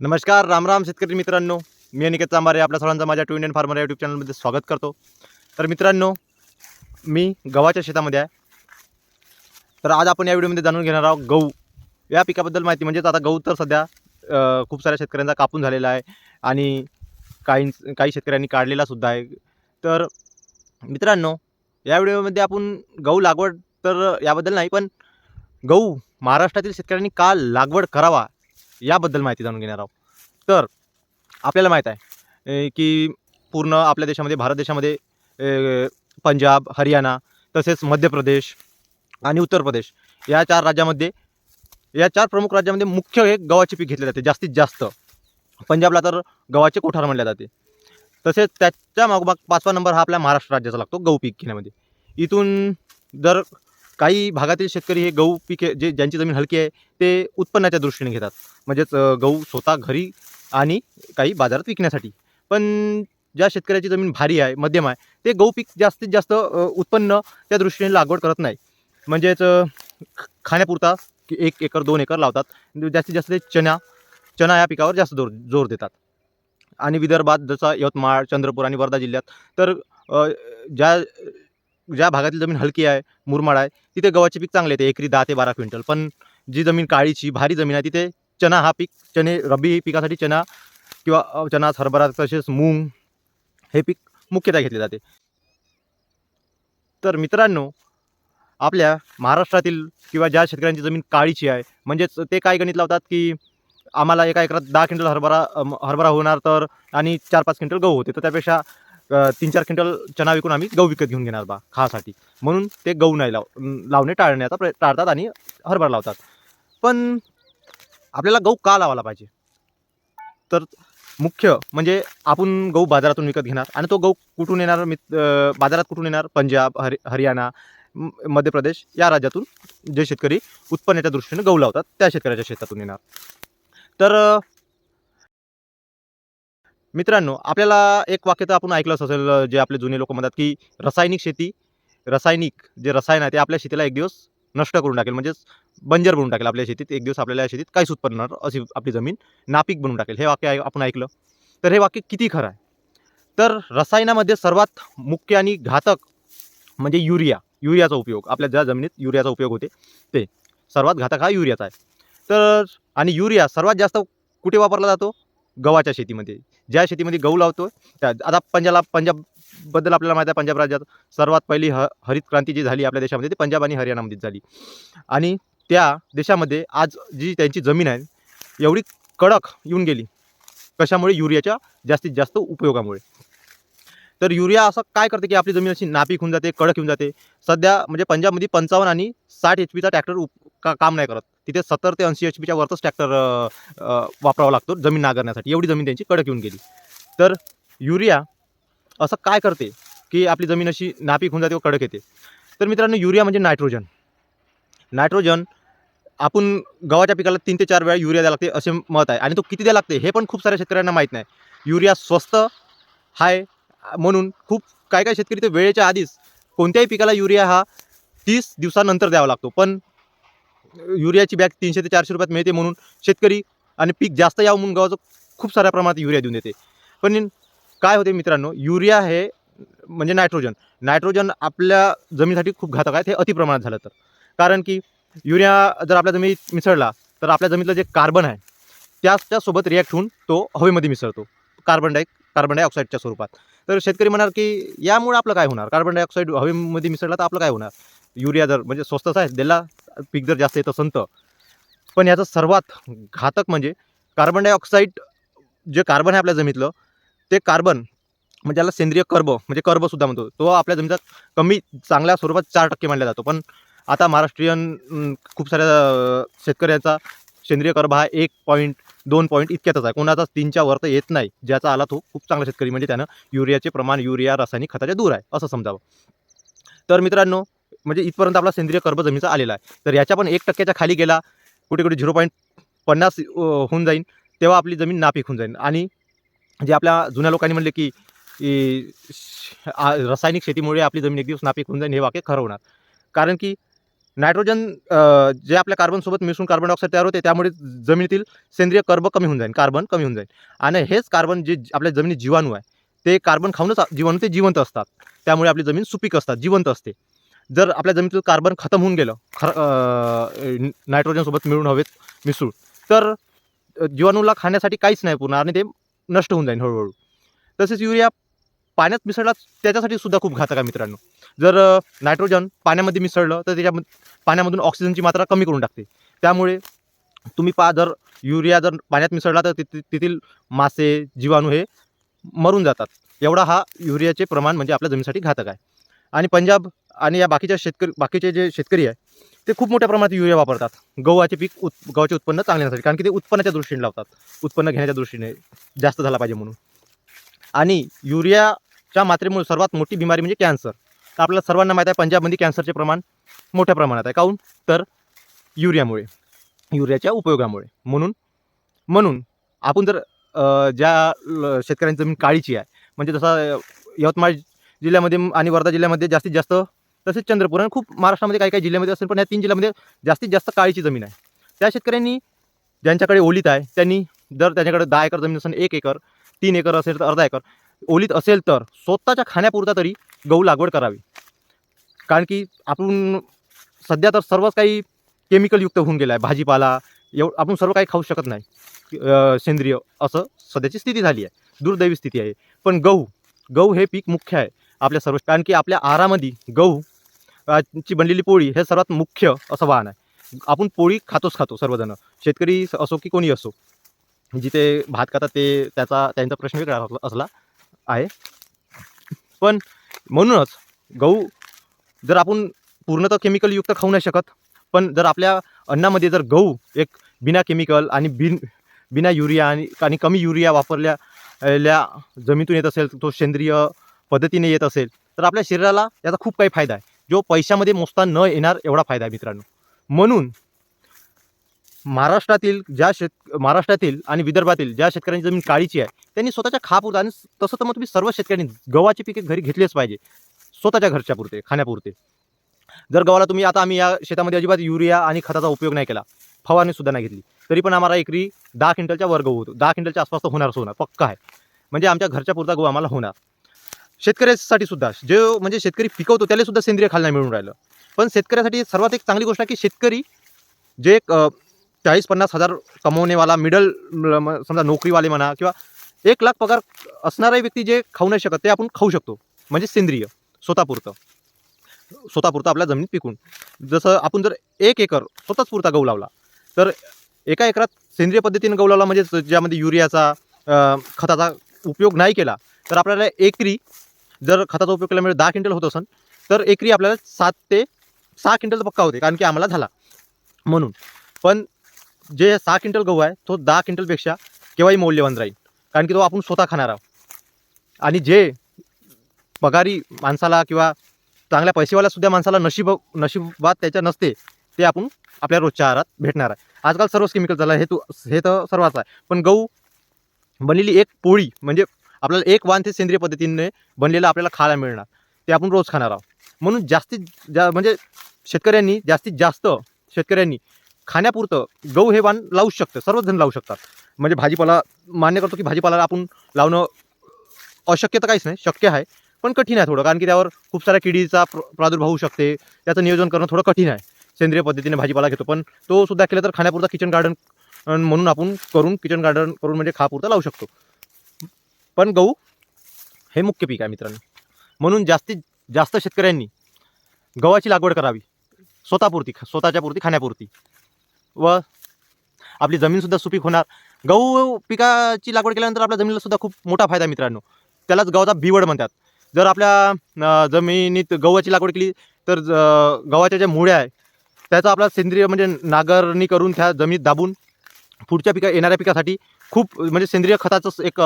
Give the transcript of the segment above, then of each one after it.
नमस्कार राम राम शेतकरी मित्रांनो. मी अनिकेत चांबारे आपल्या सर्वांचं माझ्या टू इंडियन फार्मर यूट्यूब चॅनलमध्ये स्वागत करतो. तर मित्रांनो मी गव्हाच्या शेतामध्ये आहे. तर आज आपण या व्हिडिओमध्ये जाणून घेणार आहोत गहू. या पिकाबद्दल माहिती म्हणजेच आता गहू तर सध्या खूप साऱ्या शेतकऱ्यांचा कापून झालेला आहे आणि काही काही शेतकऱ्यांनी काढलेला सुद्धा आहे. तर मित्रांनो या व्हिडिओमध्ये आपण गहू लागवड तर याबद्दल नाही पण गहू महाराष्ट्रातील शेतकऱ्यांनी का लागवड करावा? याबद्दल माहिती जाणून घेणार आहोत. तर आपल्याला माहीत आहे की पूर्ण आपल्या देशामध्ये भारत देशामध्ये पंजाब हरियाणा तसेच मध्य प्रदेश आणि उत्तर प्रदेश या चार राज्यामध्ये या चार प्रमुख राज्यामध्ये मुख्य हे गव्हाचे पीक घेतले जाते जास्तीत जास्त. पंजाबला तर गव्हाचे कोठार म्हणले जाते. तसेच त्याच्या मागोमाग पाचवा नंबर हा आपल्या महाराष्ट्र राज्याचा लागतो गहू पीक घेण्यामध्ये. इथून जर काही भागातील शेतकरी हे गहू पिके जे ज्यांची जमीन हलकी आहे ते उत्पन्नाच्या दृष्टीने घेतात. म्हणजेच गहू स्वतः घरी आणि काही बाजारात विकण्यासाठी. पण ज्या शेतकऱ्याची जमीन भारी आहे मध्यम आहे ते गहू पीक जास्तीत जास्त उत्पन्न त्या दृष्टीने लागवड करत नाही. म्हणजेच ख- खाण्यापुरता की एक एकर दोन एकर लावतात. जास्तीत जास्त ते चना चना या पिकावर जास्त जोर जोर देतात. आणि विदर्भात जसा यवतमाळ चंद्रपूर आणि वर्धा जिल्ह्यात तर ज्या ज्या भागातील जमीन हलकी आहे मुरमाड आहे तिथे गव्हाचे पीक चांगले येते एकरी दहा ते बारा क्विंटल. पण जी जमीन काळीची भारी जमीन आहे तिथे चना हा पीक चणे रब्बी पिकासाठी चना किंवा चना हरभरा तसेच मूग हे पीक मुख्यतः घेतले जाते. तर मित्रांनो आपल्या महाराष्ट्रातील किंवा ज्या शेतकऱ्यांची जमीन काळीची आहे म्हणजेच ते काय गणित लावतात की आम्हाला एका एकरात दहा क्विंटल हरभरा हरभरा होणार तर आणि चार पाच क्विंटल गहू होते. तर त्यापेक्षा तीन चार क्विंटल चना विकून आम्ही गहू विकत घेऊन घेणार बा खासाठी. म्हणून ते गहू नाही लाव लावणे टाळण्याचा प्रयत्न टाळतात आणि हरभरा लावतात. पण आपल्याला गहू का लावायला पाहिजे? तर मुख्य म्हणजे आपण गहू बाजारातून विकत घेणार आणि तो गहू कुठून येणार? मित बाजारात कुठून येणार? पंजाब हरि हरियाणा म- मध्य प्रदेश या राज्यातून जे शेतकरी उत्पन्नाच्या दृष्टीने गहू लावतात त्या शेतकऱ्याच्या शेतातून येणार. तर मित्रांनो आपल्याला एक वाक्य तर आपण ऐकलंच असेल जे आपले जुने लोक म्हणतात की रासायनिक शेती रासायनिक जे रसायन आहे ते आपल्या शेतीला एक दिवस नष्ट करून टाकेल. म्हणजेच बंजर बनवून टाकेल आपल्या शेतीत. एक दिवस आपल्याला या शेतीत काहीच उत्पन्न अशी आपली जमीन नापीक बनवून टाकेल. हे वाक्य आपण ऐकलं. तर हे वाक्य किती खरं आहे? तर रसायनामध्ये सर्वात मुख्य आणि घातक म्हणजे युरिया युरियाचा उपयोग. आपल्या ज्या जमिनीत युरियाचा उपयोग होते ते. सर्वात घातक हा युरियाचा आहे. तर आणि युरिया सर्वात जास्त कुठे वापरला जातो? गव्हाच्या शेतीमध्ये. ज्या शेतीमध्ये गहू लावतो त्या आता पंजाला पंजाबबद्दल आपल्याला माहिती आहे पंजाब राज्यात सर्वात पहिली ह हरित क्रांती जी झाली आपल्या देशामध्ये ती पंजाब आणि हरियाणामध्येच झाली. आणि त्या देशामध्ये आज जी त्यांची जमीन आहे एवढी कडक येऊन गेली. कशामुळे? युरियाच्या जास्तीत जास्त उपयोगामुळे. तर युरिया असं काय करते की आपली जमीन अशी नापीक होऊन जाते कडक होऊन जाते. सध्या म्हणजे पंजाबमध्ये पंचावन्न आणि साठ एच पीचा ट्रॅक्टर उप का काम नाही करत. तिथे सत्तर ते ऐंशी एच पीच्या वरतच ट्रॅक्टर वापरावा लागतो जमीन नांगरण्यासाठी. एवढी जमीन त्यांची कडक येऊन गेली. तर युरिया असं काय करते की आपली जमीन अशी नापीक होऊन जाते व कडक येते. तर मित्रांनो युरिया म्हणजे नायट्रोजन. नायट्रोजन आपण गव्हाच्या पिकाला तीन ते चार वेळा युरिया द्यायला लागते असे मत आहे. आणि तो किती द्यायला लागते हे पण खूप साऱ्या शेतकऱ्यांना माहीत नाही. युरिया स्वस्त आहे म्हणून खूप काय काय शेतकरी तर वेळेच्या आधीच कोणत्याही पिकाला युरिया हा तीस दिवसानंतर द्यावा लागतो. पण युरियाची बॅग तीनशे ते चारशे रुपयात मिळते म्हणून शेतकरी आणि पीक जास्त यावं म्हणून गव्हाचं खूप साऱ्या प्रमाणात युरिया देऊन देते. पण काय होते मित्रांनो युरिया हे म्हणजे नायट्रोजन. नायट्रोजन आपल्या जमिनीसाठी खूप घातक आहे. ते अतिप्रमाणात झालं तर. कारण की युरिया जर आपल्या जमिनीत मिसळला तर आपल्या जमिनीतलं जे कार्बन आहे त्याच्यासोबत रिॲक्ट होऊन तो हवेमध्ये मिसळतो. कार्बन डाय कार्बन डायऑक्साईडच्या स्वरूपात. तर शेतकरी म्हणणार की यामुळे आपलं काय होणार? कार्बन डायऑक्साईड हवेमध्ये मिसळला तर आपलं काय होणार? युरिया जर म्हणजे स्वस्तच आहे दिला पीक जर जास्त येतं संत. पण याचं सर्वात घातक म्हणजे कार्बन डायऑक्साईड जे कार्बन आहे आपल्या जमिनीतलं ते कार्बन म्हणजे त्याला सेंद्रिय कर्ब म्हणजे कर्बसुद्धा म्हणतो. तो आपल्या जमिनीचा कमी चांगल्या स्वरूपात चार टक्के मानला जातो. पण आता महाराष्ट्रीयन खूप साऱ्या शेतकऱ्याचा सेंद्रिय कर्ब हा एक पॉईंट दोन पॉईंट इतक्यातच आहे. कोणाचा तीनच्या वर तर येत नाही. ज्याचा आला तो खूप चांगला शेतकरी. म्हणजे त्यानं युरियाचे प्रमाण युरिया रासायनिक खताच्या दूर आहे. असं समजावं. तर मित्रांनो म्हणजे इथपर्यंत आपला सेंद्रिय कर्ब जमिनीचा आलेला आहे. तर याच्या पण एक टक्क्याच्या खाली गेला. कुठे कुठे झिरो पॉईंट पन्नास होऊन जाईल तेव्हा आपली जमीन नापीक होऊन जाईल आणि जे आपल्या जुन्या लोकांनी म्हणले की श- रासायनिक शेतीमुळे आपली जमीन एक दिवस नापीक होऊन जाईल हे वाक्य खरं होणार. कारण की नायट्रोजन जे आपल्या कार्बनसोबत मिसळून कार्बन डायऑक्साईड तयार होते त्यामुळे जमिनीतील सेंद्रिय कर्ब कमी होऊन जाईल कार्बन कमी होऊन जाईल. आणि हेच कार्बन जे आपल्या जमिनीत जीवाणू आहे ते कार्बन खाऊनच जीवाणू ते जिवंत असतात. त्यामुळे आपली जमीन सुपीक असतात जिवंत असते. जर आपल्या जमिनीतील कार्बन खतम होऊन गेलं खर नायट्रोजनसोबत मिळून हवेत मिसळून तर जीवाणूला खाण्यासाठी काहीच नाही पूर्ण आणि ते नष्ट होऊन जाईल हळूहळू. तसेच युरिया पाण्यात मिसळला त्याच्यासाठी सुद्धा खूप घातक आहे मित्रांनो. जर नायट्रोजन पाण्यामध्ये मिसळलं तर त्याच्या पाण्यामधून ऑक्सिजनची मात्रा कमी करून टाकते. त्यामुळे तुम्ही पा जर युरिया जर पाण्यात मिसळला तर तेथील मासे जीवाणू हे मरून जातात. एवढा हा युरियाचे प्रमाण म्हणजे आपल्या जमिनीसाठी घातक आहे. आणि पंजाब आणि या बाकीच्या शेतकरी बाकीचे जे शेतकरी आहे ते खूप मोठ्या प्रमाणात युरिया वापरतात. गव्हाचे पीक उत् गव्हाचे उत्पन्न चांगले येण्यासाठी कारण की ते उत्पन्नाच्या दृष्टीने लावतात. उत्पन्न घेण्याच्या दृष्टीने जास्त झाला पाहिजे म्हणून. आणि युरिया च्या मात्रेमुळे सर्वात मोठी बिमारी म्हणजे कॅन्सर तर आपल्याला सर्वांना माहीत आहे पंजाबमध्ये कॅन्सरचे प्रमाण मोठ्या प्रमाणात आहे. काहून? तर युरियामुळे युरियाच्या उपयोगामुळे. म्हणून म्हणून आपण जर ज्या शेतकऱ्यांची जमीन काळीची आहे म्हणजे जसा यवतमाळ जिल्ह्यामध्ये आणि वर्धा जिल्ह्यामध्ये जास्तीत जास्त तसेच चंद्रपूर आणि खूप महाराष्ट्रामध्ये काही काही जिल्ह्यामध्ये असेल पण या तीन जिल्ह्यामध्ये जास्तीत जास्त काळीची जमीन आहे. त्या शेतकऱ्यांनी ज्यांच्याकडे ओलीत आहे त्यांनी जर त्यांच्याकडे दहा एकर जमीन असेल एक एकर तीन एकर असेल तर अर्धा एकर ओलीत असेल तर स्वतःच्या खाण्यापुरता तरी गहू लागवड करावी. कारण की आपण सध्या तर सर्वच काही केमिकलयुक्त होऊन गेलं आहे भाजीपाला एव आपण सर्व काही खाऊ शकत नाही. सेंद्रिय असं सध्याची स्थिती झाली आहे. दुर्दैवी स्थिती आहे. पण गहू गहू हे पीक मुख्य आहे आपल्या सर्व कारण की आपल्या आहारामध्ये गहू ची बनलेली पोळी हे सर्वात मुख्य असं वाहन आहे. आपण पोळी खातोच खातो सर्वजण. शेतकरी असो की कोणी असो जिथे भात खातात ते त्याचा त्यांचा प्रश्न वेगळा असला आहे. पण म्हणूनच गहू जर आपण पूर्णतः केमिकलयुक्त खाऊ नाही शकत पण जर आपल्या अन्नामध्ये जर गहू एक बिना केमिकल आणि बिन बिना युरिया आणि आणि कमी युरिया वापरल्या जमीतून जमिनीतून येत असेल तो सेंद्रिय पद्धतीने येत असेल तर आपल्या शरीराला याचा खूप काही फायदा आहे. जो पैशामध्ये मोजता न येणार एवढा फायदा आहे मित्रांनो. म्हणून महाराष्ट्रातील ज्या शेत महाराष्ट्रातील आणि विदर्भातील ज्या शेतकऱ्यांची जमीन काळीची आहे त्यांनी स्वतःच्या खापुरतं आणि तसं तर मग तुम्ही सर्व शेतकऱ्यांनी गव्हाची पिके घरी घेतलीच पाहिजे. स्वतःच्या घरच्यापुरते खाण्यापुरते. जर गव्हाला तुम्ही आता आम्ही या शेतामध्ये अजिबात युरिया आणि खताचा उपयोग नाही केला फवारणीसुद्धा नाही घेतली तरी पण आम्हाला एकरी दहा क्विंटलच्या वर्ग होतो. दहा क्विंटलच्या आसपास तर होणारच होणार. पक्का आहे. म्हणजे आमच्या घरच्या पुरता गहू आम्हाला होणार. शेतकऱ्यासाठी सुद्धा जे म्हणजे शेतकरी पिकवतो त्याला सुद्धा सेंद्रिय खालना मिळून राहिलं. पण शेतकऱ्यासाठी सर्वात एक चांगली गोष्ट आहे की शेतकरी जे एक चाळीस पन्नास हजार कमवणेवाला मिडल समजा नोकरीवाले म्हणा किंवा एक लाख पगार असणारा व्यक्ती जे खाऊ नाही शकत ते आपण खाऊ शकतो. म्हणजे सेंद्रिय स्वतःपुरतं. स्वतःपुरतं आपल्या जमिनीत पिकून. जसं आपण जर एक एकर स्वतःच पुरता गहू लावला तर एका एकरात सेंद्रिय पद्धतीने गहू लावला म्हणजे ज्यामध्ये युरियाचा खताचा उपयोग नाही केला तर आपल्याला एकरी जर खताचा उपयोग केल्यामुळे म्हणजे दहा क्विंटल होत असेल तर एकरी आपल्याला सात ते सहा क्विंटल पक्का होते कारण की आम्हाला झाला. म्हणून. पण जे सहा क्विंटल गहू आहे तो दहा क्विंटलपेक्षा केव्हाही मौल्यवान राहील. कारण की तो आपण स्वतः खाणार आहोत. आणि जे पगारी माणसाला किंवा चांगल्या पैसेवाल्यासुद्धा माणसाला नशीब नशीबात त्याच्या नसते ते आपण आपल्या रोजच्या आहारात भेटणार आहे. आजकाल सर्वच केमिकल झालं हे तू हे तर सर्वच आहे. पण गहू बनलेली एक पोळी म्हणजे आपल्याला एक वान ते सेंद्रिय पद्धतीने बनलेलं आपल्याला खायला मिळणार. ते आपण रोज खाणार आहोत. म्हणून जास्तीत जा म्हणजे शेतकऱ्यांनी जास्तीत जास्त शेतकऱ्यांनी खाण्यापुरतं गहू हे वाण लावू शकतं सर्वच जण लावू शकतात. म्हणजे भाजीपाला मान्य करतो की भाजीपाला आपण लावणं अशक्य तर काहीच नाही शक्य आहे पण कठीण आहे थोडं कारण की त्यावर खूप साऱ्या किडीचा प्र प्रादुर्भाव होऊ शकते त्याचं नियोजन करणं थोडं कठीण आहे. सेंद्रिय पद्धतीने भाजीपाला घेतो पण तो सुद्धा केला तर खाण्यापुरता किचन गार्डन म्हणून आपण करून किचन गार्डन करून म्हणजे खापुरता लावू शकतो. पण गहू हे मुख्य पीक आहे मित्रांनो. म्हणून जास्तीत जास्त शेतकऱ्यांनी गव्हाची लागवड करावी. स्वतःपुरती स्वतःच्या पुरती खाण्यापुरती. व आपली जमीनसुद्धा सुपीक होणार. गहू पिकाची लागवड केल्यानंतर आपल्या जमिनीला सुद्धा खूप मोठा फायदा मित्रांनो. त्यालाच गव्हाचा बिवड म्हणतात. जर आपल्या जमिनीत गव्हाची लागवड केली तर ज- गव्हाच्या ज्या मुळ्या आहे त्याचा आपला सेंद्रिय म्हणजे नांगरणी करून त्या जमिनीत दाबून पुढच्या पिका येणाऱ्या पिकासाठी खूप म्हणजे सेंद्रिय खताचं एक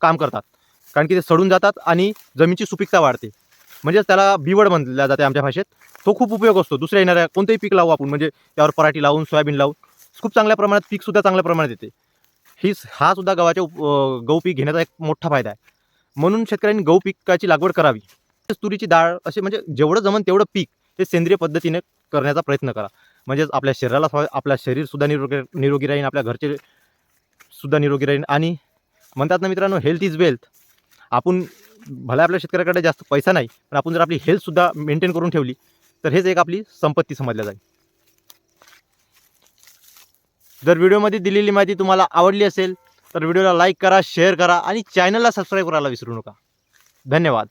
काम करतात. कारण की ते सडून जातात आणि जमिनीची सुपीकता वाढते. म्हणजेच त्याला बिवड म्हणल्या जाते आमच्या भाषेत. तो खूप उपयोग असतो. दुसऱ्या येणाऱ्या कोणतेही पीक लावू आपण म्हणजे त्यावर पराठी लावून सोयाबीन लावून खूप चांगल्या प्रमाणात पीकसुद्धा चांगल्या प्रमाणात येते. ही हा सुद्धा गव्हाच्या गहू पीक घेण्याचा एक मोठा फायदा आहे. म्हणून शेतकऱ्यांनी गहू पिकाची लागवड करावी. तुरीची डाळ असे म्हणजे जेवढं जमन तेवढं पीक हे सेंद्रिय पद्धतीने करण्याचा प्रयत्न करा. म्हणजेच आपल्या शरीराला स्वा आपल्या शरीरसुद्धा निरोगी निरोगी राहील आपल्या घरचे सुद्धा निरोगी राहील आणि म्हणतात ना मित्रांनो हेल्थ इज वेल्थ आपण भले आपल्या शेतकऱ्याकडे जास्त पैसा नाही पण आपण जर आपली हेल्थसुद्धा मेंटेन करून ठेवली तर हेच एक आपली संपत्ती समजल्या जाईल. जर व्हिडिओमध्ये दिलेली माहिती तुम्हाला आवडली असेल तर व्हिडिओला लाईक करा शेअर करा आणि चॅनलला सबस्क्राईब करायला विसरू नका. धन्यवाद.